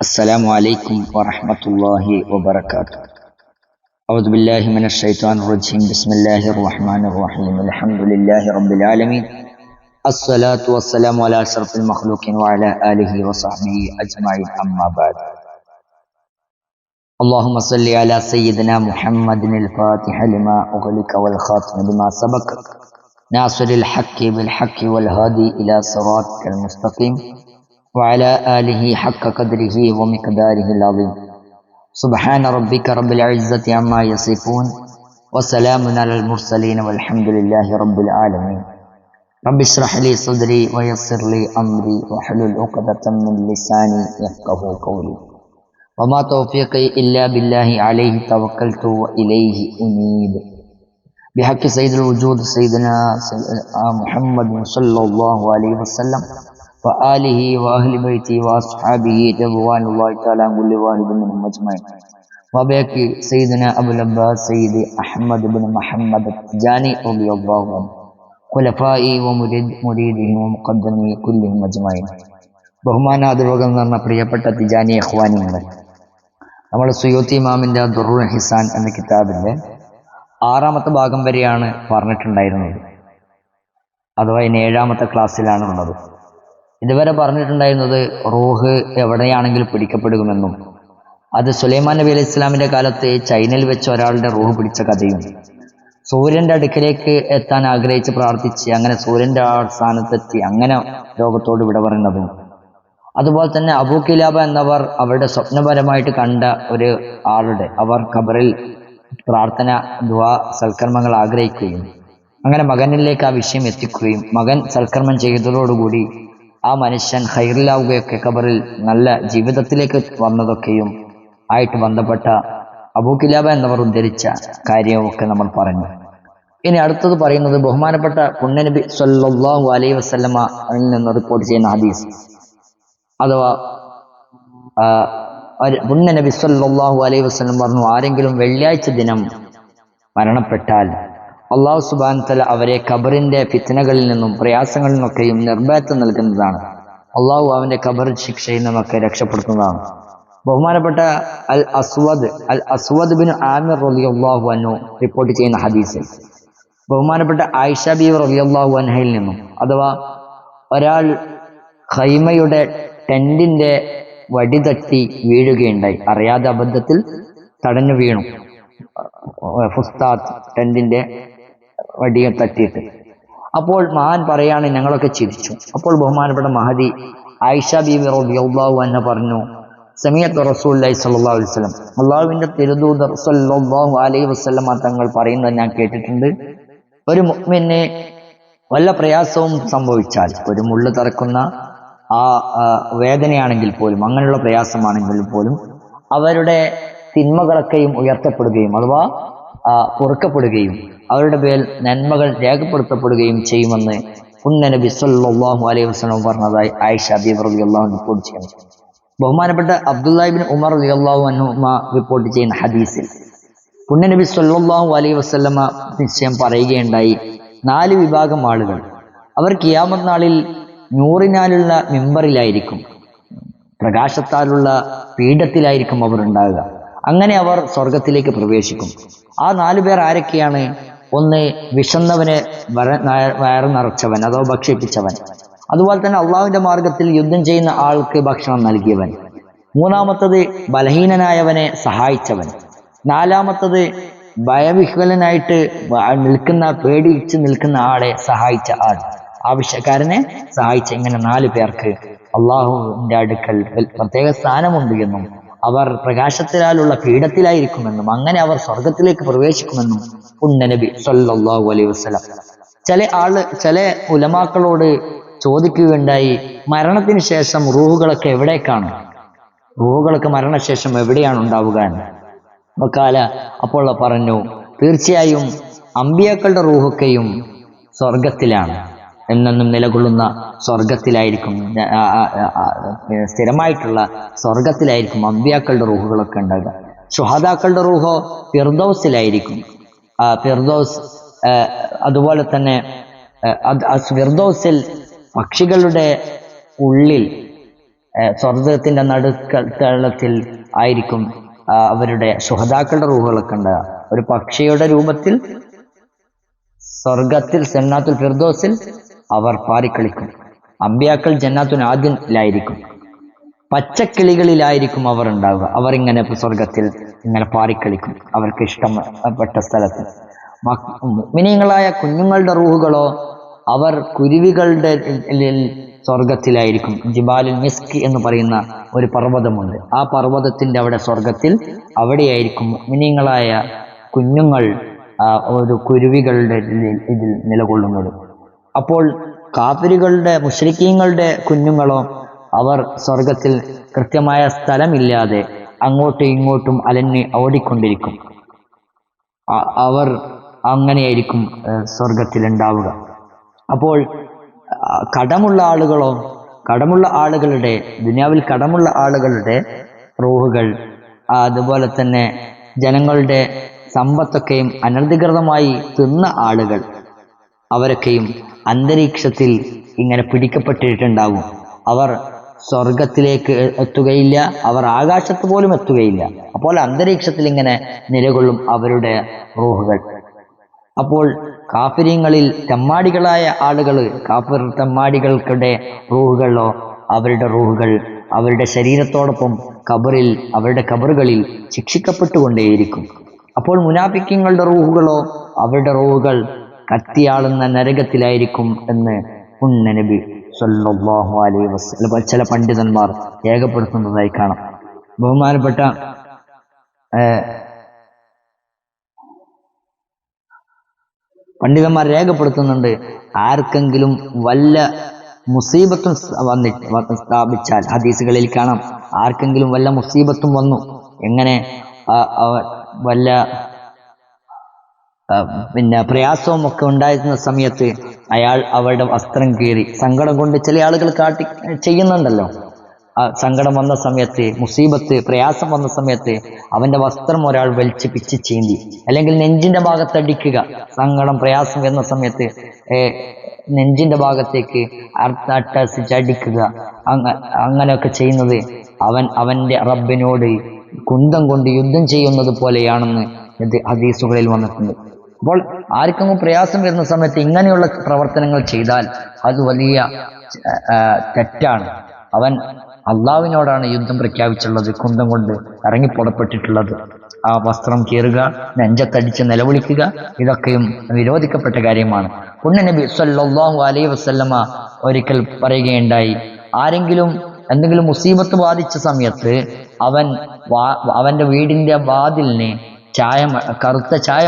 السلام عليكم ورحمة الله وبركاته. أعوذ بالله من الشيطان الرجيم. بسم الله الرحمن الرحيم. الحمد لله رب العالمين. الصلاة والسلام على أشرف المخلوقين وعلى آله وصحبه أجمعين. أما بعد. اللهم صل على سيدنا محمد الفاتح لما أغلق والخاتم لما سبق. ناصر الحق بالحق والهادي إلى صراطك المستقيم. وعلى آله حق قدره ومقداره العظيم. سبحان ربك رب العزة عما يصفون وسلام على المرسلين والحمد لله رب العالمين. رب اشرح لي صدري ويسر لي أمري واحلل عقدة من لساني يفقه قولي. وما توفيقي إلا بالله عليه توكلت وإليه أنيب. بحق سيد الوجود سيدنا محمد صلى الله عليه وسلم وآله وأهل بيته وأصحابه رضوان الله تعالى عن كل واحد منهم أجمعين وبك سيدنا أبو العباس سيد أحمد بن محمد التجاني رضي الله عنه خلفائي ومريد مريده ومقدمي كلهم أجمعين ബഹുമാനാദരവകം എന്ന് പറഞ്ഞ പ്രിയപ്പെട്ട തിജാനി അഖ്വാനിങ്ങൾ നമ്മുടെ സുയോത്തി ഇമാമിന്റെ ദുറുൽ ഹിസാൻ എന്ന കിതാബിന്റെ ആറാമത്തെ ഭാഗം വരെയാണ് പറഞ്ഞിട്ടുണ്ടായിരുന്നത് അഥവാ ഇനി ഏഴാമത്തെ ക്ലാസ്സിലാണ് ഉള്ളത് ഇതുവരെ പറഞ്ഞിട്ടുണ്ടായിരുന്നത് റൂഹ് എവിടെയാണെങ്കിലും പിടിക്കപ്പെടുമെന്നും അത് സുലൈമാൻ നബി അലൈഹി ഇസ്ലാമിന്റെ കാലത്ത് ചൈനയിൽ വെച്ച് ഒരാളുടെ റൂഹ് പിടിച്ച കഥയും സൂര്യന്റെ അടുക്കിലേക്ക് എത്താൻ ആഗ്രഹിച്ച് പ്രാർത്ഥിച്ച് അങ്ങനെ സൂര്യന്റെ സ്ഥാനത്തെത്തി അങ്ങനെ ലോകത്തോട് വിട പറയുന്നതും അതുപോലെ തന്നെ അബൂ കിലാബ എന്നവർ അവരുടെ സ്വപ്നപരമായിട്ട് കണ്ട ഒരു ആളുടെ അവർ ഖബറിൽ പ്രാർത്ഥന ദ്വാ സൽക്കർമ്മങ്ങൾ ആഗ്രഹിക്കുകയും അങ്ങനെ മകനിലേക്ക് ആ വിഷയം എത്തിക്കുകയും മകൻ സൽക്കർമ്മം ചെയ്തതോടുകൂടി ആ മനുഷ്യൻ ഹൈറിലാവുകയൊക്കെ ഖബറിൽ നല്ല ജീവിതത്തിലേക്ക് വന്നതൊക്കെയും ആയിട്ട് ബന്ധപ്പെട്ട അബൂ കിലാബ എന്നവർ ഉദ്ധരിച്ച കാര്യമൊക്കെ നമ്മൾ പറഞ്ഞു. ഇനി അടുത്തത് പറയുന്നത് ബഹുമാനപ്പെട്ട പുണ്യനബി സല്ലാഹു അലൈ വസല്ലമ നിന്ന് റിപ്പോർട്ട് ചെയ്യുന്ന ഹദീസ്. അഥവാ പുണ്യനബി സല്ലാഹു അലൈ വസ്ലം പറഞ്ഞു ആരെങ്കിലും വെള്ളിയാഴ്ച ദിനം മരണപ്പെട്ടാൽ അള്ളാഹു സുബാൻ തല അവരെ ഖബറിന്റെ ഫിത്തനകളിൽ നിന്നും പ്രയാസങ്ങളിൽ നിന്നൊക്കെയും നിർഭയത്വം നൽകുന്നതാണ്. അള്ളാഹു അവന്റെ ഖബർ ശിക്ഷയിൽ നിന്നൊക്കെ രക്ഷപ്പെടുത്തുന്നതാണ്. ബഹുമാനപ്പെട്ട അൽ അസ്വദ് അൽ അസ്വദ് ബിൻ ആമിർ റബി അള്ളാഹു അനു റിപ്പോർട്ട് ചെയ്യുന്ന ഹദീസിൽ ബഹുമാനപ്പെട്ട ആയിഷ ബീവ് റബി അള്ളാഹു അൻഹയിൽ നിന്നും അഥവാ ഒരാൾ ഖൈമയുടെ ടെന്റിന്റെ വടി തട്ടി വീഴുകയുണ്ടായി. അറിയാതെ അബദ്ധത്തിൽ തടഞ്ഞു വീണു. ഫുസ്താദ് ടെന്റിന്റെ വടിയെ തട്ടിയിട്ട് അപ്പോൾ മഹാൻ പറയാണ് ഞങ്ങളൊക്കെ ചിരിച്ചു. അപ്പോൾ ബഹുമാനപ്പെട്ട മഹദി ആയിഷ ബീബി റളിയല്ലാഹു അൻഹ പറഞ്ഞു സമീഅത്ത് റസൂലുള്ളാഹി സ്വല്ലല്ലാഹു അലൈഹി വസല്ലം. അള്ളാഹുവിന്റെ തിരുദൂതർ സ്വല്ലല്ലാഹു അലൈഹി വസ്ലമ തങ്ങൾ പറയുന്നത് ഞാൻ കേട്ടിട്ടുണ്ട്. ഒരു മുഅ്മിനെ വല്ല പ്രയാസവും സംഭവിച്ചാൽ ഒരു മുള്ളു തറക്കുന്ന ആ വേദനയാണെങ്കിൽ പോലും അങ്ങനെയുള്ള പ്രയാസമാണെങ്കിൽ പോലും അവരുടെ തിന്മകളൊക്കെയും ഉയർത്തപ്പെടുകയും അഥവാ പൊറുക്കപ്പെടുകയും അവരുടെ പേരിൽ നന്മകൾ രേഖപ്പെടുത്തപ്പെടുകയും ചെയ്യുമെന്ന് പുണ്യനബി സല്ലാഹു അലൈഹി വസ്ലം പറഞ്ഞതായി ആയിഷ ബീബ് അള്ളാഹു റിപ്പോർട്ട് ചെയ്യുന്നു. ബഹുമാനപ്പെട്ട അബ്ദുല്ലാഹിബിൻ ഉമർ അള്ളാഹു അനുമ റിപ്പോർട്ട് ചെയ്യുന്ന ഹദീസിൽ പുണ്യനബി സല്ലാഹു അലൈഹി വസല്ലമ നിശ്ചയം പറയുകയുണ്ടായി നാല് വിഭാഗം ആളുകൾ. അവർ കിയാമത് നാളിൽ നൂറിനാലുള്ള മെമ്പറിലായിരിക്കും പ്രകാശത്താലുള്ള പീഠത്തിലായിരിക്കും അവർ ഉണ്ടാകുക. അങ്ങനെ അവർ സ്വർഗത്തിലേക്ക് പ്രവേശിക്കും. ആ നാലു പേർ ആരൊക്കെയാണ്? ഒന്ന് വിശന്നവനെ വര വയറ് നിറച്ചവൻ അഥവാ ഭക്ഷിപ്പിച്ചവൻ. അതുപോലെ തന്നെ അള്ളാഹുവിന്റെ മാർഗത്തിൽ യുദ്ധം ചെയ്യുന്ന ആൾക്ക് ഭക്ഷണം നൽകിയവൻ. മൂന്നാമത്തത് ബലഹീനനായവനെ സഹായിച്ചവൻ. നാലാമത്തത് ഭയവിഹ്വലനായിട്ട് നിൽക്കുന്ന പേടിച്ച് നിൽക്കുന്ന ആളെ സഹായിച്ച ആൾ. ആവശ്യക്കാരനെ സഹായിച്ച ഇങ്ങനെ നാല് പേർക്ക് അള്ളാഹുവിന്റെ അടുക്കൽ പ്രത്യേക സ്ഥാനമുണ്ട് എന്നും അവർ പ്രകാശത്തിലാലുള്ള പീഠത്തിലായിരിക്കുമെന്നും അങ്ങനെ അവർ സ്വർഗത്തിലേക്ക് പ്രവേശിക്കുമെന്നും ഉണ്ണ നബി സല്ലല്ലാഹു അലൈഹി വസല്ലം. ചില ആൾ ചില ഉലമാക്കളോട് ചോദിക്കുകയുണ്ടായി മരണത്തിന് ശേഷം റൂഹുകളൊക്കെ എവിടേക്കാണ്? റൂഹുകളൊക്കെ മരണശേഷം എവിടെയാണ് ഉണ്ടാവുക? എന്ന് വക്കാല അപ്പോൾ പറഞ്ഞു തീർച്ചയായും അമ്പിയാക്കളുടെ റൂഹൊക്കെയും സ്വർഗത്തിലാണ് എന്നെന്നും നിലകൊള്ളുന്ന സ്വർഗത്തിലായിരിക്കും സ്ഥിരമായിട്ടുള്ള സ്വർഗത്തിലായിരിക്കും അമ്പിയാക്കളുടെ റൂഹുകളൊക്കെ ഉണ്ടാകുക ഷുഹദാക്കളുടെ റൂഹോ ഫിർദോസിലായിരിക്കും. ഫിർദോസ് അതുപോലെ തന്നെ ഫിർദോസിൽ പക്ഷികളുടെ ഉള്ളിൽ സ്വർഗത്തിന്റെ നടുക്കളത്തിൽ ആയിരിക്കും അവരുടെ സുഹതാക്കളുടെ റൂഹുകളൊക്കെ ഉണ്ടാകുക ഒരു പക്ഷിയുടെ രൂപത്തിൽ സ്വർഗത്തിൽ സെന്നാത്തുൽ ഫിർദോസിൽ അവർ പാറിക്കളിക്കും. അമ്പ്യാക്കൾ ഇല്ലായിരിക്കും പച്ചക്കിളികളിലായിരിക്കും അവർ ഉണ്ടാവുക. അവർ ഇങ്ങനെ സ്വർഗത്തിൽ ഇങ്ങനെ പാറിക്കളിക്കും. അവർക്ക് ഇഷ്ടപ്പെട്ട സ്ഥലത്ത്. മിനിങ്ങളായ കുഞ്ഞുങ്ങളുടെ റൂഹുകളോ അവർ കുരുവികളുടെ സ്വർഗത്തിലായിരിക്കും ജിബാലുൽ മിസ്ക് എന്ന് പറയുന്ന ഒരു പർവതമുണ്ട്. ആ പർവതത്തിന്റെ അവിടെ സ്വർഗത്തിൽ അവിടെയായിരിക്കും മിനിങ്ങളായ കുഞ്ഞുങ്ങൾ ഒരു കുരുവികളുടെ ഇതിൽ നിലകൊള്ളുന്നത്. അപ്പോൾ കാഫിറുകളുടെ മുഷ്രിക്കീങ്ങളുടെ കുഞ്ഞുങ്ങളോ അവർ സ്വർഗത്തിൽ കൃത്യമായ സ്ഥലമില്ലാതെ അങ്ങോട്ടും ഇങ്ങോട്ടും അലഞ്ഞ് ഓടിക്കൊണ്ടിരിക്കും. അവർ അങ്ങനെയായിരിക്കും സ്വർഗത്തിലുണ്ടാവുക അപ്പോൾ കടമുള്ള ആളുകളോ കടമുള്ള ആളുകളുടെ ദുനിയാവിൽ കടമുള്ള ആളുകളുടെ റൂഹുകൾ അതുപോലെ തന്നെ ജനങ്ങളുടെ സമ്പത്തൊക്കെയും അനധികൃതമായി തിന്ന ആളുകൾ അവരൊക്കെയും അന്തരീക്ഷത്തിൽ ഇങ്ങനെ പിടിക്കപ്പെട്ടിട്ടുണ്ടാവും. അവർ സ്വർഗത്തിലേക്ക് എത്തുകയില്ല. അവർ ആകാശത്ത് പോലും എത്തുകയില്ല. അപ്പോൾ അന്തരീക്ഷത്തിൽ ഇങ്ങനെ നിലകൊള്ളും അവരുടെ റൂഹുകൾ. അപ്പോൾ കാഫര്യങ്ങളിൽ തെമ്മാടികളായ ആളുകൾ കാഫിർ തെമ്മാടികൾക്കുടെ റൂഹുകളോ അവരുടെ റൂഹുകൾ അവരുടെ ശരീരത്തോടൊപ്പം കബറിൽ അവരുടെ കബറുകളിൽ ശിക്ഷിക്കപ്പെട്ടുകൊണ്ടേയിരിക്കും. അപ്പോൾ മുനാഫിക്കങ്ങളുടെ റൂഹുകളോ അവരുടെ റൂഹുകൾ കത്തിയാളുന്ന നരകത്തിലായിരിക്കും എന്ന് പുണ്യനബി സല്ലല്ലാഹു അലൈഹി വസല്ലം ചില പണ്ഡിതന്മാർ രേഖപ്പെടുത്തുന്നതായി കാണാം. ബഹുമാനപ്പെട്ട പണ്ഡിതന്മാർ രേഖപ്പെടുത്തുന്നുണ്ട് ആർക്കെങ്കിലും വല്ല മുസീബത്തും വന്നിട്ട് സ്ഥാപിച്ചാൽ ഹദീസുകളിൽ കാണാം ആർക്കെങ്കിലും വല്ല മുസീബത്തും വന്നു എങ്ങനെ വല്ല പിന്നെ പ്രയാസവും ഒക്കെ ഉണ്ടായിരുന്ന സമയത്ത് അയാൾ അവരുടെ വസ്ത്രം കീറി സങ്കടം കൊണ്ട് ചില ആളുകൾ കാട്ടി ചെയ്യുന്നുണ്ടല്ലോ. ആ സങ്കടം വന്ന സമയത്ത് മുസീബത്ത് പ്രയാസം വന്ന സമയത്ത് അവന്റെ വസ്ത്രം ഒരാൾ വലിച്ച് പിച്ച് ചീന്തി. അല്ലെങ്കിൽ നെഞ്ചിന്റെ ഭാഗത്തടിക്കുക സങ്കടം പ്രയാസം വരുന്ന സമയത്ത് നെഞ്ചിന്റെ ഭാഗത്തേക്ക് അർത്ഥ അടിക്കുക അങ്ങ അങ്ങനെയൊക്കെ ചെയ്യുന്നത് അവൻ അവന്റെ റബ്ബിനോട് കുന്തം കൊണ്ട് യുദ്ധം ചെയ്യുന്നത് പോലെയാണെന്ന് ഇത് ഹദീസുകളിൽ വന്നിട്ടുണ്ട്. അപ്പോൾ ആർക്കെങ്കിലും പ്രയാസം വരുന്ന സമയത്ത് ഇങ്ങനെയുള്ള പ്രവർത്തനങ്ങൾ ചെയ്താൽ അത് വലിയ തെറ്റാണ്. അവൻ അള്ളാവിനോടാണ് യുദ്ധം പ്രഖ്യാപിച്ചുള്ളത് കുന്തം കൊണ്ട് ഇറങ്ങിപ്പുറപ്പെട്ടിട്ടുള്ളത് ആ വസ്ത്രം കീറുക നെഞ്ചത്തടിച്ച് നിലവിളിക്കുക ഇതൊക്കെയും വിരോധിക്കപ്പെട്ട കാര്യമാണ്. പുണ്യനബി സല്ലാഹു അലൈ വസല്ലമ ഒരിക്കൽ പറയുകയുണ്ടായി ആരെങ്കിലും എന്തെങ്കിലും മുസീബത്ത് ബാധിച്ച സമയത്ത് അവൻ അവന്റെ വീടിന്റെ വാതിലിന് ചായം കറുത്ത ചായ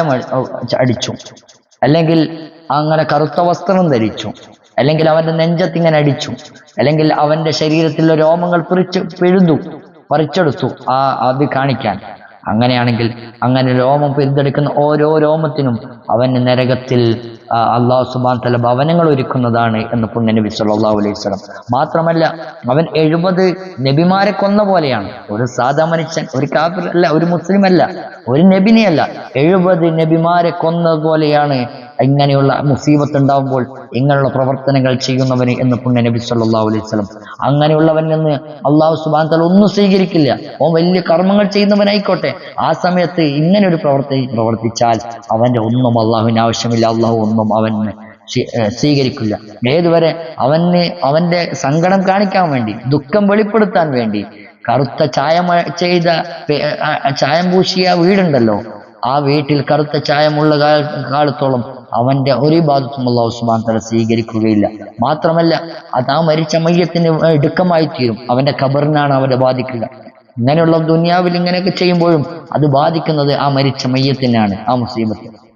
അടിച്ചു. അല്ലെങ്കിൽ അങ്ങനെ കറുത്ത വസ്ത്രം ധരിച്ചു. അല്ലെങ്കിൽ അവന്റെ നെഞ്ചത്ത് ഇങ്ങനെ അടിച്ചു. അല്ലെങ്കിൽ അവന്റെ ശരീരത്തിലെ രോമങ്ങൾ പിറിച്ച് പിഴുതു പറിച്ചെടുത്തു ആ അത് കാണിക്കാൻ. അങ്ങനെയാണെങ്കിൽ അങ്ങനെ രോമം പിന്തുടക്കുന്ന ഓരോ രോമത്തിനും അവന് നരകത്തിൽ അള്ളാഹു സുബാൻ തല ഭവനങ്ങൾ ഒരുക്കുന്നതാണ് എന്ന് പുണ്യനബി സല്ലാഹു അലൈഹി സ്വലം മാത്രമല്ല അവൻ എഴുപത് നബിമാരെ കൊന്ന പോലെയാണ്. ഒരു സാധാ മനുഷ്യൻ ഒരു കാഫിർ അല്ല ഒരു മുസ്ലിം അല്ല ഒരു നബിനെയല്ല. എഴുപത് നബിമാരെ കൊന്നതുപോലെയാണ് ഇങ്ങനെയുള്ള മുസീബത്ത് ഉണ്ടാവുമ്പോൾ ഇങ്ങനെയുള്ള പ്രവർത്തനങ്ങൾ ചെയ്യുന്നവന് എന്ന് പുണ്യ നബി സല്ലല്ലാഹു അലൈഹി സ്വലം അങ്ങനെയുള്ളവൻ നിന്ന് അള്ളാഹു സുബാൻ തല ഒന്നും സ്വീകരിക്കില്ല. ഓൻ വലിയ കർമ്മങ്ങൾ ചെയ്യുന്നവനായിക്കോട്ടെ. ആ സമയത്ത് ഇങ്ങനെ ഒരു പ്രവർത്തി പ്രവർത്തിച്ചാൽ അവന്റെ ഒന്നും അള്ളാഹുവിന് ആവശ്യമില്ല. അള്ളാഹു ഒന്നും അവന് സ്വീകരിക്കില്ല. ഏതുവരെ അവന് അവന്റെ സങ്കടം കാണിക്കാൻ വേണ്ടി ദുഃഖം വെളിപ്പെടുത്താൻ വേണ്ടി കറുത്ത ചായം ചെയ്ത ചായം പൂശിയ വീടുണ്ടല്ലോ. ആ വീട്ടിൽ കറുത്ത ചായമുള്ള കാലത്തോളം അവന്റെ ഒരു ബാധത്തും അള്ളാഹു സുബാൻ തല സ്വീകരിക്കുകയില്ല. മാത്രമല്ല അത് ആ മരിച്ച മയ്യത്തിന് എടുക്കമായി തീരും. അവന്റെ ഖബറിനാണ് അവരെ ബാധിക്കുക. ഇങ്ങനെയുള്ള ദുനിയാവിൽ ഇങ്ങനെയൊക്കെ ചെയ്യുമ്പോഴും അത് ബാധിക്കുന്നത് ആ മരിച്ച മയ്യത്തിനാണ് ആ മുസീബത്ത്.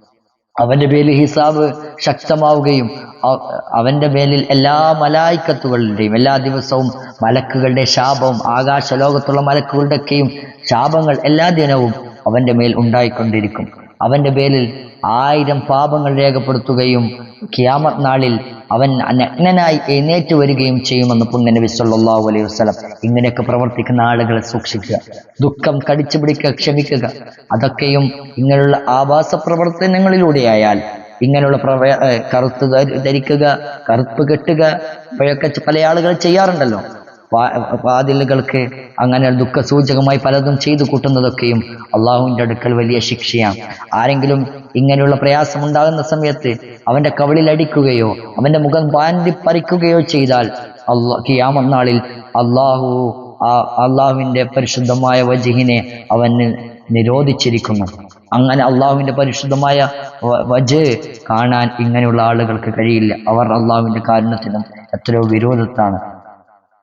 അവന്റെ പേരിൽ ഹിസാബ് ശക്തമാവുകയും അവ- അവന്റെ പേരിൽ എല്ലാ മലായിക്കത്തുകളുടെയും എല്ലാ ദിവസവും മലക്കുകളുടെ ശാപവും ആകാശ ലോകത്തുള്ള മലക്കുകളുടെയൊക്കെയും ശാപങ്ങൾ എല്ലാ ദിനവും അവന്റെ മേൽ ഉണ്ടായിക്കൊണ്ടിരിക്കും. അവന്റെ പേരിൽ ആയിരം പാപങ്ങൾ രേഖപ്പെടുത്തുകയും ക്യാമത് നാളിൽ അവൻ നഗ്നനായി എഴുന്നേറ്റ് വരികയും ചെയ്യുമെന്ന് പുണ്യനബി സല്ലല്ലാഹു അലൈഹി വസല്ലം ഇങ്ങനെയൊക്കെ പ്രവർത്തിക്കുന്ന ആളുകളെ സൂക്ഷിക്കുക. ദുഃഖം കടിച്ചു പിടിക്കുക ക്ഷമിക്കുക. അതൊക്കെയും ഇങ്ങനെയുള്ള ആവാസ പ്രവർത്തനങ്ങളിലൂടെയായാൽ ഇങ്ങനെയുള്ള പ്രവ കറുത്ത് ധരിക്കുക കറുപ്പ് കെട്ടുക ച- പല ആളുകൾ ചെയ്യാറുണ്ടല്ലോ. വാതിലുകൾക്ക് അങ്ങനെ ദുഃഖസൂചകമായി പലതും ചെയ്തു കൂട്ടുന്നതൊക്കെയും അള്ളാഹുവിന്റെ അടുക്കൽ വലിയ ശിക്ഷയാണ്. ആരെങ്കിലും ഇങ്ങനെയുള്ള പ്രയാസം ഉണ്ടാകുന്ന സമയത്ത് അവന്റെ കവളിൽ അടിക്കുകയോ അവന്റെ മുഖം പാൻതി പറിക്കുകയോ ചെയ്താൽ അള്ളാഹ് കിയാമന്നാളിൽ അള്ളാഹു ആ അള്ളാഹുവിന്റെ പരിശുദ്ധമായ വജിഹിനെ അവന് നിരോധിച്ചിരിക്കുന്നു. അങ്ങനെ അള്ളാഹുവിന്റെ പരിശുദ്ധമായ വജ് കാണാൻ ഇങ്ങനെയുള്ള ആളുകൾക്ക് കഴിയില്ല. അവർ അള്ളാഹുവിന്റെ കാരണത്തിനും എത്രയോ വിരോധത്താണ്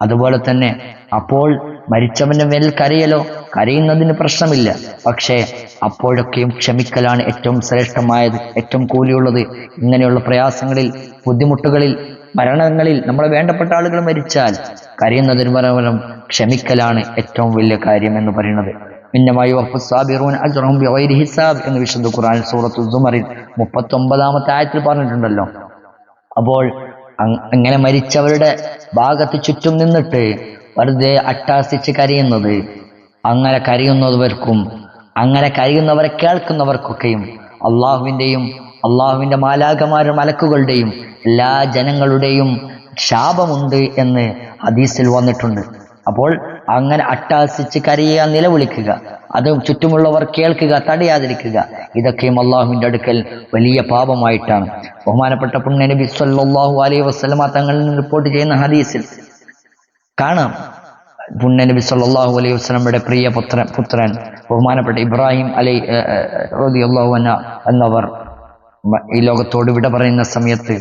അതുപോലെ തന്നെ അപ്പോൾ മരിച്ചവന്റെ മേൽ കരയലോ? കരയുന്നതിന് പ്രശ്നമില്ല. പക്ഷേ അപ്പോഴൊക്കെയും ക്ഷമിക്കലാണ് ഏറ്റവും ശ്രേഷ്ഠമായത് ഏറ്റവും കൂലിയുള്ളത്. ഇങ്ങനെയുള്ള പ്രയാസങ്ങളിൽ ബുദ്ധിമുട്ടുകളിൽ മരണങ്ങളിൽ നമ്മളെ വേണ്ടപ്പെട്ട ആളുകൾ മരിച്ചാൽ കരയുന്നതിന് പകരം ക്ഷമിക്കലാണ് ഏറ്റവും വലിയ കാര്യം എന്ന് പറയുന്നത്. മിന്നമായി ഹിസാബ് എന്ന് വിശുദ്ധ ഖുർആൻ സൂറത്തു മുപ്പത്തി ഒമ്പതാമത്തെ ആയത്തിൽ പറഞ്ഞിട്ടുണ്ടല്ലോ. അപ്പോൾ അങ്ങനെ മരിച്ചവരുടെ ഭാഗത്ത് ചുറ്റും നിന്നിട്ട് വെറുതെ അട്ടാസിച്ച് കരയുന്നത് അങ്ങനെ കരയുന്നവർക്കും അങ്ങനെ കരയുന്നവരെ കേൾക്കുന്നവർക്കൊക്കെയും അള്ളാഹുവിന്റെയും അള്ളാഹുവിന്റെ മാലാകമാരും മലക്കുകളുടെയും എല്ലാ ജനങ്ങളുടെയും ശാപമുണ്ട് എന്ന് ഹദീസിൽ വന്നിട്ടുണ്ട്. അപ്പോൾ അങ്ങനെ അട്ടാസിച്ച് കരയുക നിലവിളിക്കുക. അത് ചുറ്റുമുള്ളവർ കേൾക്കുക തടയാതിരിക്കുക. ഇതൊക്കെയും അള്ളാഹുവിന്റെ അടുക്കൽ വലിയ പാപമായിട്ടാണ്. ബഹുമാനപ്പെട്ട പുണ്യ നബി സല്ലല്ലാഹു അലൈഹി വസല്ലമ തങ്ങളിൽ റിപ്പോർട്ട് ചെയ്യുന്ന ഹദീസിൽ കാണാം. പുണ്യ നബി സല്ലല്ലാഹു അലൈഹി വസല്ലമയുടെ പ്രിയ പുത്രൻ പുത്രൻ ബഹുമാനപ്പെട്ട ഇബ്രാഹിം അലൈ റളിയല്ലാഹു അൻഹു എന്നവർ ഈ ലോകത്തോട് വിട പറയുന്ന സമയത്ത്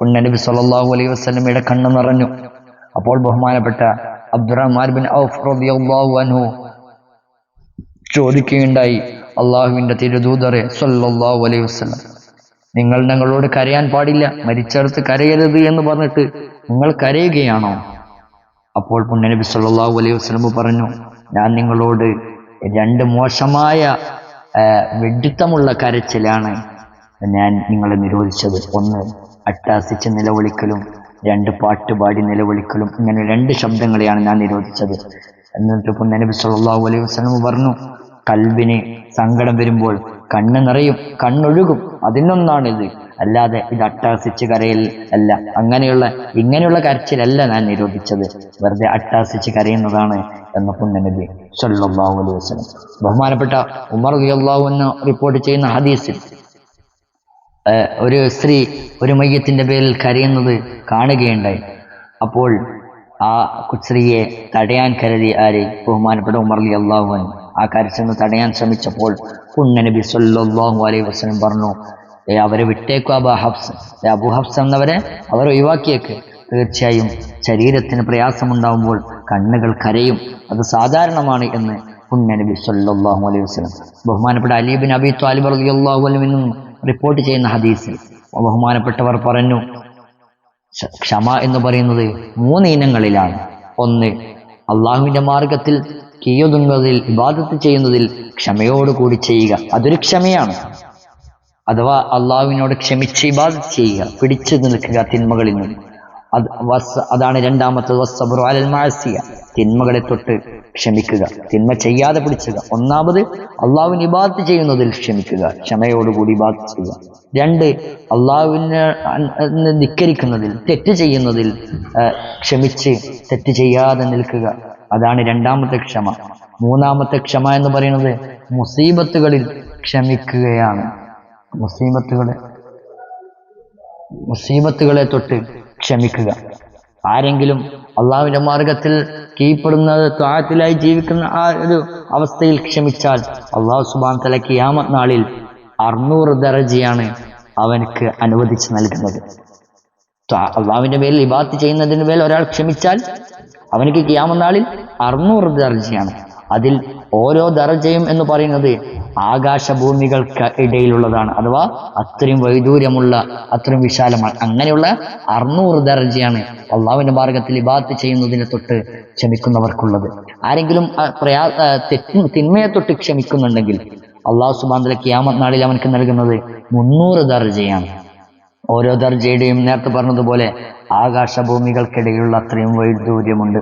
പുണ്യ നബി സല്ലല്ലാഹു അലൈഹി വസല്ലമയുടെ കണ്ണ് നിറഞ്ഞു. അപ്പോൾ ബഹുമാനപ്പെട്ട അബ്ദുറഹ്മാൻ ബിൻ ഔഫ് റബിയാഹു അൻഹു ചോദിക്കുകയുണ്ടായി. അള്ളാഹുവിന്റെ തിരുദൂതറെ സല്ലാഹു അലൈഹി വസ്ലം നിങ്ങൾ ഞങ്ങളോട് കരയാൻ പാടില്ല മരിച്ചെടുത്ത് കരയരുത് എന്ന് പറഞ്ഞിട്ട് നിങ്ങൾ കരയുകയാണോ? അപ്പോൾ പുണ്യനബി സല്ലാഹു അലൈഹി വസ്ലം പറഞ്ഞു ഞാൻ നിങ്ങളോട് രണ്ട് മോശമായ വെഡിത്തമുള്ള കരച്ചിലാണ് ഞാൻ നിങ്ങളെ നിരോധിച്ചത്. ഒന്ന് അട്ടാസിച്ച് നിലവിളിക്കലും രണ്ട് പാട്ടുപാടി നിലവിളിക്കലും ഇങ്ങനെ രണ്ട് ശബ്ദങ്ങളെയാണ് ഞാൻ നിരോധിച്ചത്. എന്നിട്ട് പുണ്യനബി സല്ലാഹു അലൈഹി വസ്ലം പറഞ്ഞു കൽബിന് സങ്കടം വരുമ്പോൾ കണ്ണ് നിറയും കണ്ണൊഴുകും. അതിനൊന്നാണിത്. അല്ലാതെ ഇത് അട്ടാസിച്ച് കരയിൽ അല്ല. അങ്ങനെയുള്ള ഇങ്ങനെയുള്ള കരച്ചിലല്ല ഞാൻ നിരോധിച്ചത്. വെറുതെ അട്ടാസിച്ച് കരയുന്നതാണ് എന്ന് പുണ്യനബി സ്വല്ലല്ലാഹു അലൈഹി വസല്ലം. ബഹുമാനപ്പെട്ട ഉമർ റളിയല്ലാഹു അൻഹു റിപ്പോർട്ട് ചെയ്യുന്ന ഹദീസിൽ ഒരു സ്ത്രീ ഒരു മയ്യത്തിന്റെ പേരിൽ കരയുന്നത് കാണുകയുണ്ടായി. അപ്പോൾ ആ സ്ത്രീയെ തടയാൻ കരുതി ആര്? ബഹുമാനപ്പെട്ട ഉമർ റളിയല്ലാഹു അള്ളാഹുവൻ ആ കരച്ചെന്ന് തടയാൻ ശ്രമിച്ചപ്പോൾ പുണ്യനബി സല്ലല്ലാഹു അലൈഹി വസല്ലം പറഞ്ഞു ഏ അവരെ വിട്ടേക്കു അബു ഹബ്സ് ഏ അബു ഹബ്സ് എന്നവരെ അവർ ഒഴിവാക്കിയേക്ക്. തീർച്ചയായും ശരീരത്തിന് പ്രയാസമുണ്ടാകുമ്പോൾ കണ്ണുകൾ കരയും. അത് സാധാരണമാണ് എന്ന് പുണ്യനബി സല്ലല്ലാഹു അലൈഹി വസല്ലം ബഹുമാനപ്പെട്ട അലീബിൻ അബി ത്വാലിബ് റളിയല്ലാഹു അൻഹു നിന്നും റിപ്പോർട്ട് ചെയ്യുന്ന ഹദീസിൽ ബഹുമാനപ്പെട്ടവർ പറഞ്ഞു ക്ഷമ എന്ന് പറയുന്നത് മൂന്ന് ഇനങ്ങളിലാണ്. ഒന്ന് അള്ളാഹുവിന്റെ മാർഗത്തിൽ കീയൊതുങ്ങുന്നതിൽ ഇബാദത്ത് ചെയ്യുന്നതിൽ ക്ഷമയോടുകൂടി ചെയ്യുക. അതൊരു ക്ഷമയാണ്. അഥവാ അള്ളാഹുവിനോട് ക്ഷമിച്ച് ഇബാദത്ത് ചെയ്യുക. പിടിച്ചു നിൽക്കുക തിന്മകളിൽ നിന്ന്. അത് വസ് അതാണ് രണ്ടാമത്തത് വസ്സബ്റു അലൽ തിന്മകളെ തൊട്ട് ക്ഷമിക്കുക. തിന്മ ചെയ്യാതെ പിടിച്ചുക. ഒന്നാമത് അള്ളാഹുവിന് ഇബാദത്ത് ചെയ്യുന്നതിൽ ക്ഷമിക്കുക. ക്ഷമയോടുകൂടി ഇബാദത്ത് ചെയ്യുക. രണ്ട് അള്ളാഹുവിനെ ധിക്കരിക്കുന്നതിൽ തെറ്റ് ചെയ്യുന്നതിൽ ക്ഷമിച്ച് തെറ്റ് ചെയ്യാതെ നിൽക്കുക. അതാണ് രണ്ടാമത്തെ ക്ഷമ. മൂന്നാമത്തെ ക്ഷമ എന്ന് പറയുന്നത് മുസീബത്തുകളിൽ ക്ഷമിക്കുകയാണ്. മുസീബത്തുകളെ മുസീബത്തുകളെ തൊട്ട് ക്ഷമിക്കുക. ആരെങ്കിലും അള്ളാഹുവിന്റെ മാർഗത്തിൽ കീഴ്പ്പെടുന്നത് താഴത്തിലായി ജീവിക്കുന്ന ആ ഒരു അവസ്ഥയിൽ ക്ഷമിച്ചാൽ അള്ളാഹു സുബാൻ തല കിയാമത് നാളിൽ അറുന്നൂറ് ദറജയാണ് അവനക്ക് അനുവദിച്ച് നൽകുന്നത്. അള്ളാഹുവിന്റെ മേൽ ഇബാത്ത് ചെയ്യുന്നതിന് മേൽ ഒരാൾ ക്ഷമിച്ചാൽ അവനക്ക് കിയാമത് നാളിൽ അറുന്നൂറ് ദർജയാണ്. അതിൽ ഓരോ ദർജയും എന്ന് പറയുന്നത് ആകാശഭൂമികൾക്ക് ഇടയിലുള്ളതാണ്. അഥവാ അത്രയും വൈദൂര്യമുള്ള അത്രയും വിശാലമാണ് അങ്ങനെയുള്ള അറുന്നൂറ് ദർജയാണ് അള്ളാഹുവിന്റെ മാർഗത്തിൽ ഇബാത്ത് ചെയ്യുന്നതിനെ തൊട്ട് ക്ഷമിക്കുന്നവർക്കുള്ളത്. ആരെങ്കിലും പ്രയാ ആ തെറ്റ് തിന്മയെ തൊട്ട് ക്ഷമിക്കുന്നുണ്ടെങ്കിൽ അള്ളാഹു സുബാന്തല കിയാമത് നാളിൽ അവനക്ക് നൽകുന്നത് മുന്നൂറ് ദർജയാണ്. ഓരോ ദർജയുടെയും നേരത്തെ പറഞ്ഞതുപോലെ ആകാശഭൂമികൾക്കിടയിലുള്ള അത്രയും വൈദൂര്യമുണ്ട്.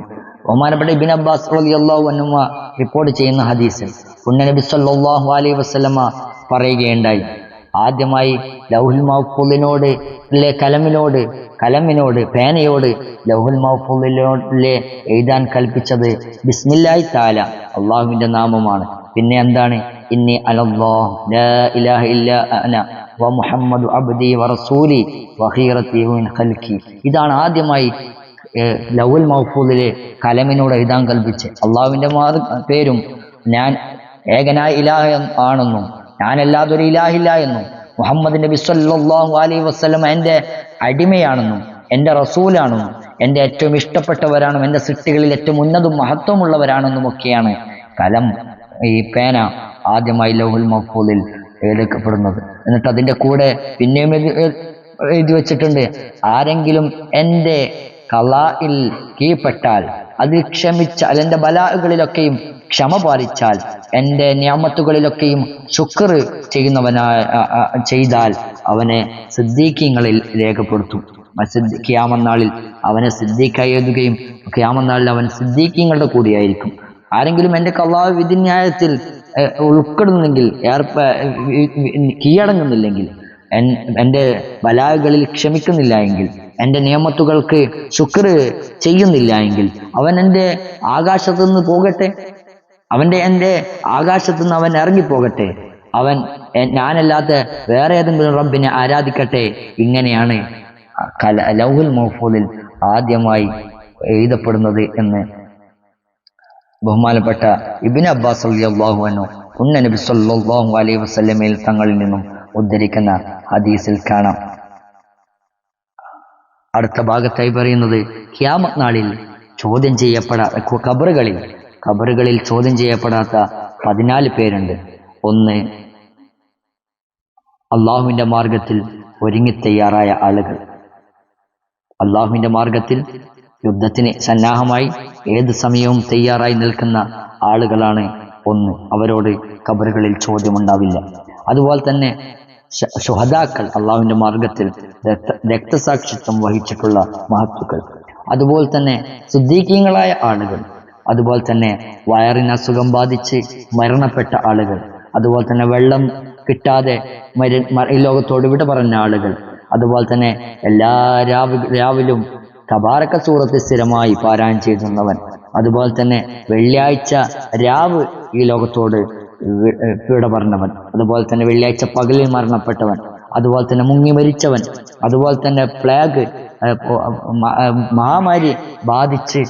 ഒമാനപ്പെട്ട ഇബിൻ അബ്ബാസ് അൻഹു റിപ്പോർട്ട് ചെയ്യുന്ന ഹദീസിൽ പുണ്യനബി സല്ലല്ലാഹു അലൈഹി വസ്ലമ പറയുകയുണ്ടായി. ആദ്യമായി ലൗഹുൽ മഹഫുലിനോട് ലെ കലമിനോട് കലമിനോട് പേനയോട് ലൗഹുൽ മഹഫുലിനോടിലെ എഴുതാൻ കൽപ്പിച്ചത് ബിസ്മില്ലായി താല അള്ളാഹുവിന്റെ നാമമാണ്. പിന്നെ എന്താണ്? ഇന്നി അലല്ലാഹ് ഇലാഹ ഇല്ല അബ്ദി ഇതാണ് ആദ്യമായി ലൗൽ മഹഫൂദിലെ കലമിനോട് എഴുതാൻ കൽപ്പിച്ച് അള്ളാഹുവിന്റെ മാർ പേരും ഞാൻ ഏകനായ ഇലാഹ ആണെന്നും ഞാനല്ലാതൊരു ഇലാഹില്ല എന്നും മുഹമ്മദ് നബി സല്ലാഹു അലൈഹി വസ്ലം എന്റെ അടിമയാണെന്നും എന്റെ റസൂലാണെന്നും എന്റെ ഏറ്റവും ഇഷ്ടപ്പെട്ടവരാണെന്നും എന്റെ സൃഷ്ടികളിൽ ഏറ്റവും ഉന്നതും മഹത്വമുള്ളവരാണെന്നും ഒക്കെയാണ് കലം ഈ പേന ആദ്യമായി ലൗഹുൽ മഹഫൂദിൽ എഴുതപ്പെടുന്നത് എന്നിട്ട് അതിന്റെ കൂടെ പിന്നെയും എഴുതി വെച്ചിട്ടുണ്ട്. ആരെങ്കിലും എന്റെ കലായിൽ കീഴ്പ്പെട്ടാൽ അതിൽ ക്ഷമിച്ചാൽ എന്റെ ബലാഹുകളിലൊക്കെയും ക്ഷമ പാലിച്ചാൽ എന്റെ നിയമത്തുകളിലൊക്കെയും ശുക്ർ ചെയ്യുന്നവനായ ചെയ്താൽ അവനെ സിദ്ദീഖ്യങ്ങളിൽ രേഖപ്പെടുത്തും. ക്യാമന്നാളിൽ അവനെ സിദ്ദീഖായി എഴുതുകയും ഖിയാമന്നാളിൽ അവൻ സിദ്ദീഖ്യങ്ങളുടെ കൂടിയായിരിക്കും. ആരെങ്കിലും എന്റെ കള്ളാവ് വിധിന്യായത്തിൽ ഉൾപ്പെടുന്നെങ്കിൽ ഏർപ്പ കീഴടങ്ങുന്നില്ലെങ്കിൽ എന്റെ ബലാകളിൽ ക്ഷമിക്കുന്നില്ല എങ്കിൽ എന്റെ നിയമത്തുകൾക്ക് ശുക്ർ ചെയ്യുന്നില്ല എങ്കിൽ അവൻ എന്റെ ആകാശത്തു നിന്ന് പോകട്ടെ? അവന്റെ എന്റെ ആകാശത്തു നിന്ന് അവൻ ഇറങ്ങിപ്പോകട്ടെ? അവൻ ഞാനല്ലാത്ത വേറെ ഏതെങ്കിലും റബ്ബിനെ ആരാധിക്കട്ടെ? ഇങ്ങനെയാണ് കല ലൗഹുൽ മഹഫൂദിൽ ആദ്യമായി എഴുതപ്പെടുന്നത് എന്ന് ബഹുമാനപ്പെട്ട ഇബിൻ അബ്ബാസ് അള്ളാഹു അനു സല്ലല്ലാഹു അലൈഹി വസല്ലമയിൽ തങ്ങളിൽ നിന്നും ഉദ്ധരിക്കുന്ന ഹദീസിൽ കാണാം. അടുത്ത ഭാഗത്തായി പറയുന്നത് ഖിയാമത്ത് നാളിൽ ചോദ്യം ചെയ്യപ്പെടാ ഖബറുകളിൽ ഖബറുകളിൽ ചോദ്യം ചെയ്യപ്പെടാത്ത പതിനാല് പേരുണ്ട്. ഒന്ന് അള്ളാഹുവിന്റെ മാർഗത്തിൽ ഒരുങ്ങി തയ്യാറായ ആളുകൾ. അള്ളാഹുവിന്റെ മാർഗത്തിൽ യുദ്ധത്തിന് സന്നാഹമായി ഏത് സമയവും തയ്യാറായി നിൽക്കുന്ന ആളുകളാണ് ഒന്ന്. അവരോട് കബറുകളിൽ ചോദ്യമുണ്ടാവില്ല. അതുപോലെ തന്നെ ശുഹദാക്കൾ അള്ളാഹുവിന്റെ മാർഗത്തിൽ രക്ത രക്തസാക്ഷിത്വം വഹിച്ചിട്ടുള്ള മഹത്തുക്കൾ. അതുപോലെ തന്നെ സുദ്ദീഖീങ്ങളായ ആളുകൾ. അതുപോലെ തന്നെ വയറിന് അസുഖം ബാധിച്ച് മരണപ്പെട്ട ആളുകൾ. അതുപോലെ തന്നെ വെള്ളം കിട്ടാതെ മരി ഈ ലോകത്തോട് വിട പറഞ്ഞ ആളുകൾ. അതുപോലെ തന്നെ എല്ലാ രാവി രാവിലും തബാരക്ക സൂറത്ത് സ്ഥിരമായി പാരായണം ചെയ്യുന്നവൻ അതുപോലെ തന്നെ വെള്ളിയാഴ്ച രാവ് ഈ ലോകത്തോട് വിട പറഞ്ഞവൻ. അതുപോലെ തന്നെ വെള്ളിയാഴ്ച പകലിൽ മരണപ്പെട്ടവൻ. അതുപോലെ തന്നെ മുങ്ങി മരിച്ചവൻ. അതുപോലെ തന്നെ പ്ലേഗ് മഹാമാരി ബാധിച്ച്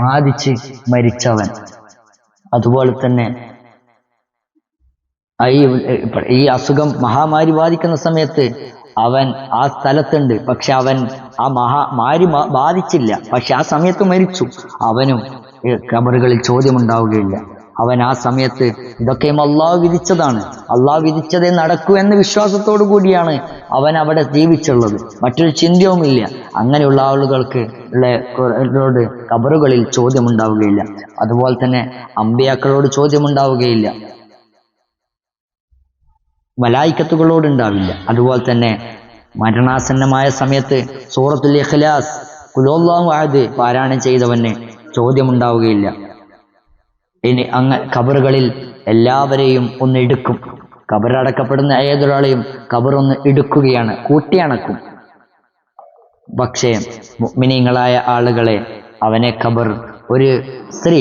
ബാധിച്ച് മരിച്ചവൻ. അതുപോലെ തന്നെ ഈ ഈ അസുഖം മഹാമാരി ബാധിക്കുന്ന സമയത്ത് അവൻ ആ സ്ഥലത്തുണ്ട്. പക്ഷെ അവൻ ആ മഹാ മാരി ബാധിച്ചില്ല. പക്ഷെ ആ സമയത്ത് മരിച്ചു. അവനും കബറുകളിൽ ചോദ്യം ചോദ്യമുണ്ടാവുകയില്ല. അവൻ ആ സമയത്ത് ഇതൊക്കെയും അള്ളാഹു വിധിച്ചതാണ്. അള്ളാഹു വിധിച്ചതേ നടക്കൂ എന്ന വിശ്വാസത്തോടു കൂടിയാണ് അവൻ അവിടെ ജീവിച്ചുള്ളത്. മറ്റൊരു ചിന്തയുമില്ല. അങ്ങനെയുള്ള ആളുകൾക്ക് ഉള്ളവരോട് കബറുകളിൽ ചോദ്യമുണ്ടാവുകയില്ല. അതുപോലെ തന്നെ അമ്പിയാക്കളോട് ചോദ്യമുണ്ടാവുകയില്ല. മലായിക്കത്തുകളോട് ഉണ്ടാവില്ല അതുപോലെ തന്നെ മരണാസന്നമായ സമയത്ത് സൂറത്തുൽ ഇഖ്ലാസ് കുലോല്ലാഹു അഹദ് പാരായണം ചെയ്തവന് ചോദ്യമുണ്ടാവുകയില്ല. ഇനി അങ്ങ് കബറുകളിൽ എല്ലാവരെയും ഒന്ന് എടുക്കും. കബറടക്കപ്പെടുന്ന ഏതൊരാളെയും കബറൊന്ന് എടുക്കുകയാണ് കൂട്ടിയണക്കും. പക്ഷേ മുഅ്മിനീങ്ങളായ ആളുകളെ അവനെ കബർ ഒരു സ്ത്രീ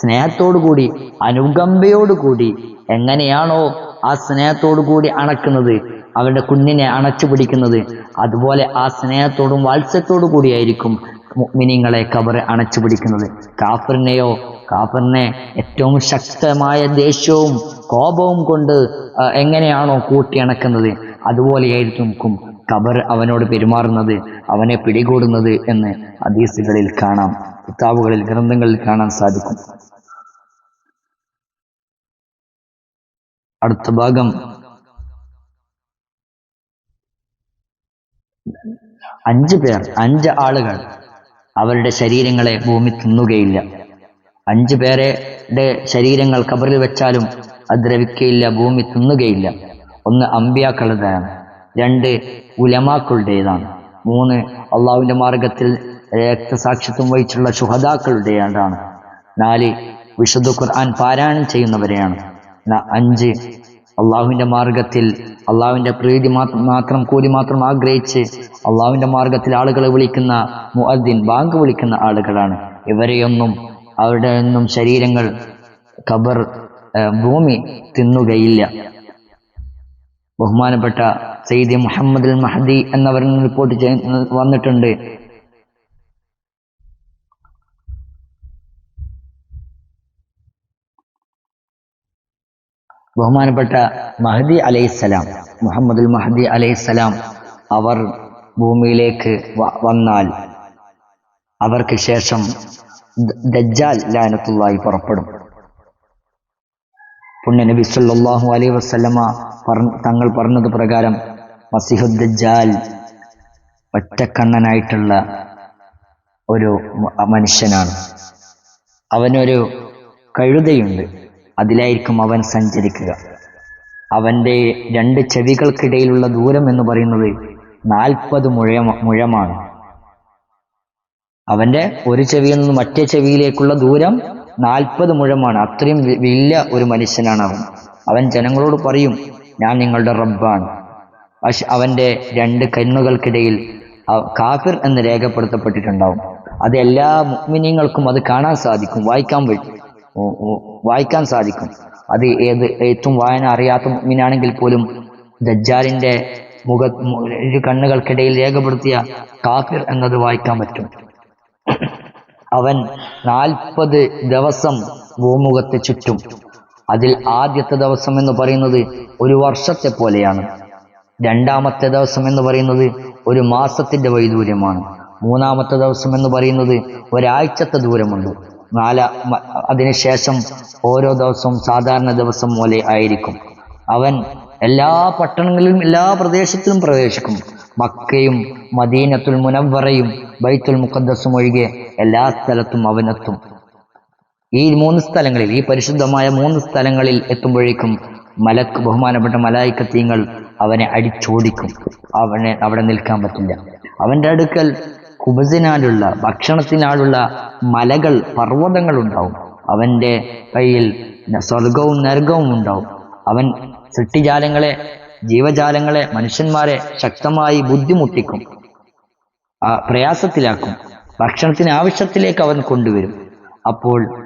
സ്നേഹത്തോടു കൂടി അനുകമ്പയോടു കൂടി എങ്ങനെയാണോ ആ സ്നേഹത്തോടു കൂടി അണക്കുന്നത് അവരുടെ കുഞ്ഞിനെ അണച്ചു പിടിക്കുന്നത്. അതുപോലെ ആ സ്നേഹത്തോടും വാത്സ്യത്തോടു കൂടിയായിരിക്കും മുഅ്മിനീങ്ങളെ കബർ അണച്ചു പിടിക്കുന്നത്. കാഫറിനെയോ കാഫറിനെ ഏറ്റവും ശക്തമായ ദേഷ്യവും കോപവും കൊണ്ട് എങ്ങനെയാണോ എങ്ങനെയാണോ കൂട്ടിയണക്കുന്നത് അതുപോലെയായിരിക്കും കബർ അവനോട് പെരുമാറുന്നത് അവനെ പിടികൂടുന്നത് എന്ന് ഹദീസുകളിൽ കാണാം. കിതാബുകളിൽ ഗ്രന്ഥങ്ങളിൽ കാണാൻ സാധിക്കും. അടുത്ത ഭാഗം. അഞ്ച് പേർ അഞ്ച് ആളുകൾ അവരുടെ ശരീരങ്ങളെ ഭൂമി തിന്നുകയില്ല. അഞ്ചു പേരെ ശരീരങ്ങൾ കബറിൽ വെച്ചാലും അത് ദ്രവിക്കയില്ല ഭൂമി തിന്നുകയില്ല. ഒന്ന് അമ്പിയാക്കളുടേതാണ് രണ്ട് ഉലമാക്കളുടേതാണ് മൂന്ന് അള്ളാഹുവിന്റെ മാർഗത്തിൽ രക്തസാക്ഷിത്വം വഹിച്ചുള്ള ശുഹദാക്കളുടേതാണ് നാല് വിശുദ്ധ ഖുർആൻ പാരായണം ചെയ്യുന്നവരെയാണ്. അഞ്ച്. അള്ളാഹുവിന്റെ മാർഗത്തിൽ അള്ളാഹുവിന്റെ പ്രീതി മാത്രം മാത്രം കൂലി മാത്രം ആഗ്രഹിച്ച് അള്ളാഹുവിന്റെ മാർഗത്തിൽ ആളുകളെ വിളിക്കുന്ന മുഅദ്ദിൻ ബാങ്ക് വിളിക്കുന്ന ആളുകളാണ്. ഇവരെയൊന്നും അവരുടെ ഒന്നും ശരീരങ്ങൾ ഖബർ ഭൂമി തിന്നുകയില്ല. ബഹുമാനപ്പെട്ട സയ്യിദ് മുഹമ്മദ് മഹദി എന്നവരിൽ റിപ്പോർട്ട് വന്നിട്ടുണ്ട്. ബഹുമാനപ്പെട്ട മഹദി അലൈഹിസ്സലാം മുഹമ്മദുൽ മഹദി അലൈഹിസ്സലാം അവർ ഭൂമിയിലേക്ക് വന്നാൽ അവർക്ക് ശേഷം ദജ്ജാൽ ലാനത്തുള്ളായി പുറപ്പെടും. പുണ്യ നബി സല്ലല്ലാഹു അലൈ പറഞ്ഞ- തങ്ങൾ പറഞ്ഞത് പ്രകാരം മസിഹുദ്ജാൽ ഒറ്റക്കണ്ണനായിട്ടുള്ള ഒരു മനുഷ്യനാണ്. അവനൊരു കഴുതയുണ്ട്. അതിലായിരിക്കും അവൻ സഞ്ചരിക്കുക. അവന്റെ രണ്ട് ചെവികൾക്കിടയിലുള്ള ദൂരം എന്ന് പറയുന്നത് നാൽപ്പത് മുഴ മുഴമാണ്. അവന്റെ ഒരു ചെവിയിൽ നിന്ന് മറ്റേ ചെവിയിലേക്കുള്ള ദൂരം നാൽപ്പത് മുഴമാണ്. അത്രയും വലിയ ഒരു മനുഷ്യനാണ് അവൻ. അവൻ ജനങ്ങളോട് പറയും ഞാൻ നിങ്ങളുടെ റബ്ബാണ്. പക്ഷെ അവന്റെ രണ്ട് കണ്ണുകൾക്കിടയിൽ കാഫിർ എന്ന് രേഖപ്പെടുത്തപ്പെട്ടിട്ടുണ്ടാവും. അത് എല്ലാ മുക്മിനീങ്ങൾക്കും അത് കാണാൻ സാധിക്കും വായിക്കാൻ പറ്റും. വായിക്കാൻ സാധിക്കും. അത് ഏത് എഴുത്തും വായന അറിയാത്ത മീനാണെങ്കിൽ പോലും ദജ്ജാലിന്റെ മുഖ ഇരു കണ്ണുകൾക്കിടയിൽ രേഖപ്പെടുത്തിയ കാഫിർ എന്നത് വായിക്കാൻ പറ്റും. അവൻ നാൽപ്പത് ദിവസം ഭൂമുഖത്തെ ചുറ്റും. അതിൽ ആദ്യത്തെ ദിവസം എന്ന് പറയുന്നത് ഒരു വർഷത്തെ പോലെയാണ്. രണ്ടാമത്തെ ദിവസം എന്ന് പറയുന്നത് ഒരു മാസത്തിന്റെ വൈദൂര്യമാണ്. മൂന്നാമത്തെ ദിവസം എന്ന് പറയുന്നത് ഒരാഴ്ചത്തെ ദൂരമുണ്ട്. നാല അതിനുശേഷം ഓരോ ദിവസവും സാധാരണ ദിവസം പോലെ ആയിരിക്കും. അവൻ എല്ലാ പട്ടണങ്ങളിലും എല്ലാ പ്രദേശത്തിലും പ്രവേശിക്കും. മക്കയും മദീനത്തുൽ മുനവറയും ബൈത്തുൽ മുഖദ്ദസും ഒഴികെ എല്ലാ സ്ഥലത്തും അവനെത്തും ഈ മൂന്ന് സ്ഥലങ്ങളിൽ ഈ പരിശുദ്ധമായ മൂന്ന് സ്ഥലങ്ങളിൽ എത്തുമ്പോഴേക്കും മലക്ക് ബഹുമാനപ്പെട്ട മലായിക്കത്തീങ്ങൾ അവനെ അടിച്ചോടിക്കും. അവനെ അവിടെ നിൽക്കാൻ പറ്റില്ല. അവന്റെ അടുക്കൽ കുബസിനാലുള്ള ഭക്ഷണത്തിനാലുള്ള മലകൾ പർവതങ്ങൾ ഉണ്ടാവും അവന്റെ കയ്യിൽ സ്വർഗവും നരകവും ഉണ്ടാവും. അവൻ സൃഷ്ടിജാലങ്ങളെ ജീവജാലങ്ങളെ മനുഷ്യന്മാരെ ശക്തമായി ബുദ്ധിമുട്ടിക്കും. ആ, പ്രയാസത്തിലാക്കും. ഭക്ഷണത്തിന് ആവശ്യത്തിലേക്ക് അവൻ കൊണ്ടുവരും. അപ്പോൾ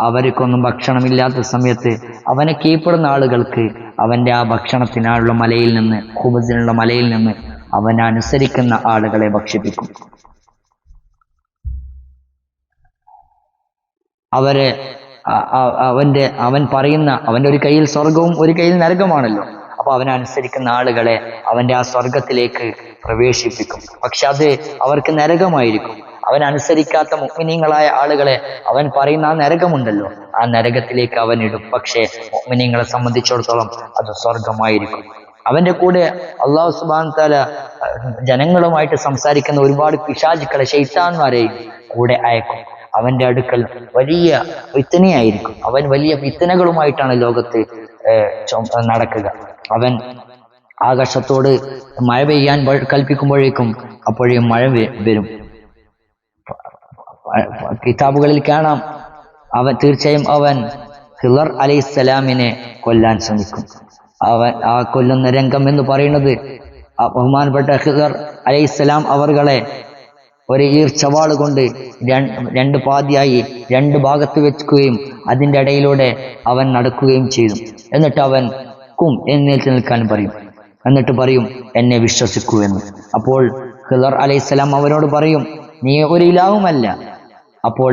അവർക്കൊന്നും ഭക്ഷണമില്ലാത്ത സമയത്ത് അവനെ കീഴ്പ്പെടുന്ന ആളുകൾക്ക് അവന്റെ ആ ഭക്ഷണത്തിനായുള്ള മലയിൽ നിന്ന് ഹുബസിനുള്ള മലയിൽ നിന്ന് അവൻ അനുസരിക്കുന്ന ആളുകളെ ഭക്ഷിപ്പിക്കും. അവരെ അവന്റെ അവൻ പറയുന്ന അവന്റെ ഒരു കയ്യിൽ സ്വർഗവും ഒരു കയ്യിൽ നരകമാണല്ലോ. അപ്പൊ അവനനുസരിക്കുന്ന ആളുകളെ അവന്റെ ആ സ്വർഗത്തിലേക്ക് പ്രവേശിപ്പിക്കും. പക്ഷെ അത് അവർക്ക് നരകമായിരിക്കും. അവൻ അനുസരിക്കാത്ത മുഗ്മിനീങ്ങളായ ആളുകളെ അവൻ പറയുന്ന ആ നരകമുണ്ടല്ലോ. ആ നരകത്തിലേക്ക് അവൻ ഇടും. പക്ഷേ മുഗ്മിനീങ്ങളെ സംബന്ധിച്ചിടത്തോളം അത് സ്വർഗമായിരിക്കും അവന്റെ കൂടെ അള്ളാഹു സുബാൻ താല ജനങ്ങളുമായിട്ട് സംസാരിക്കുന്ന ഒരുപാട് പിശാചുക്കളെ ശൈത്താന്മാരെയും കൂടെ അയക്കും. അവന്റെ അടുക്കൽ വലിയ വിത്തനയായിരിക്കും അവൻ വലിയ വിത്തനകളുമായിട്ടാണ് ലോകത്ത് നടക്കുക. അവൻ ആകാശത്തോട് മഴ പെയ്യാൻ കൽപ്പിക്കുമ്പോഴേക്കും അപ്പോഴേ മഴ വരും. കിതാബുകളിൽ കാണാം. അവൻ തീർച്ചയായും അവൻ ഹിളർ അലൈഹിസ്സലാമിനെ കൊല്ലാൻ ശ്രമിക്കും. അവൻ ആ കൊല്ലുന്ന രംഗം എന്ന് പറയുന്നത് ബഹുമാനപ്പെട്ട ഹിദർ അലൈഹിസ്സലാം അവർകളെ ഒരു ഈർച്ചവാൾ കൊണ്ട് രണ്ട് പാതിയായി രണ്ട് ഭാഗത്ത് വെക്കുകയും അതിന്റെ ഇടയിലൂടെ അവൻ നടക്കുകയും ചെയ്തു. എന്നിട്ട് അവൻ കും എന്നേറ്റ് നിൽക്കാൻ പറയും. എന്നിട്ട് പറയും എന്നെ വിശ്വസിക്കൂ എന്ന്. അപ്പോൾ ഹിദർ അലൈഹിസ്സലാം അവനോട് പറയും നീ ഒരു ഇലാവുമല്ല. അപ്പോൾ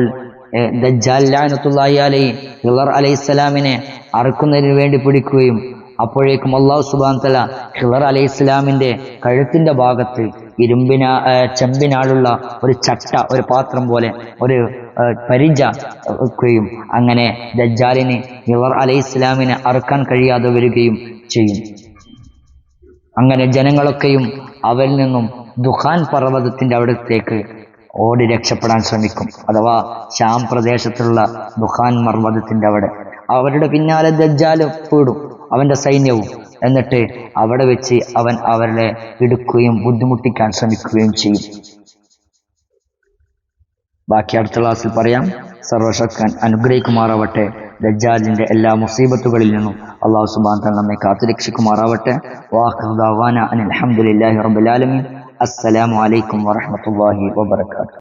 ദജ്ജാൽ ലഅനത്തുള്ളാഹി അലൈഹി ഹിദർ അലൈഹിസ്സലാമിനെ അറുക്കുന്നതിന് വേണ്ടി പിടിക്കുകയും അപ്പോഴേക്കും അള്ളാഹു സുബാൻ തല ഹിളർ അലൈഹി ഇസ്ലാമിന്റെ കഴുത്തിന്റെ ഭാഗത്ത് ഇരുമ്പിന ചെമ്പിനാളുള്ള ഒരു ചട്ട ഒരു പാത്രം പോലെ ഒരു പരിച വെക്കുകയും അങ്ങനെ ദജ്ജാലിന് ഹിളർ അലൈഹി ഇസ്ലാമിനെ അറുക്കാൻ കഴിയാതെ വരികയും ചെയ്യും. അങ്ങനെ ജനങ്ങളൊക്കെയും അവരിൽ നിന്നും ദുഖാൻ പർവതത്തിന്റെ അവിടത്തേക്ക് ഓടി രക്ഷപ്പെടാൻ ശ്രമിക്കും. അഥവാ ശ്യാം പ്രദേശത്തുള്ള ദുഖാൻ പർവതത്തിന്റെ അവിടെ. അവരുടെ പിന്നാലെ ദജ്ജാലും വീടും. അവന്റെ സൈന്യവും. എന്നിട്ട് അവിടെ വെച്ച് അവൻ അവരെ ഇടുക്കുകയും ബുദ്ധിമുട്ടിക്കാൻ ശ്രമിക്കുകയും ചെയ്യും. ബാക്കി അടുത്ത ക്ലാസ്സിൽ പറയാം. സർവശക്തൻ അനുഗ്രഹിക്കുമാറാവട്ടെ. ദജ്ജാജിന്റെ എല്ലാ മുസീബത്തുകളിൽ നിന്നും അള്ളാഹു സുബാൻ നമ്മെ കാത്തുരക്ഷിക്കുമാറാവട്ടെ. വാഹുദാവാന അനിൽ അലഹമുല്ലാഹി റബുലാലമി അസ്സലാമു അലൈക്കും വറഹമത്തല്ലാഹി വബർക്കാത്തു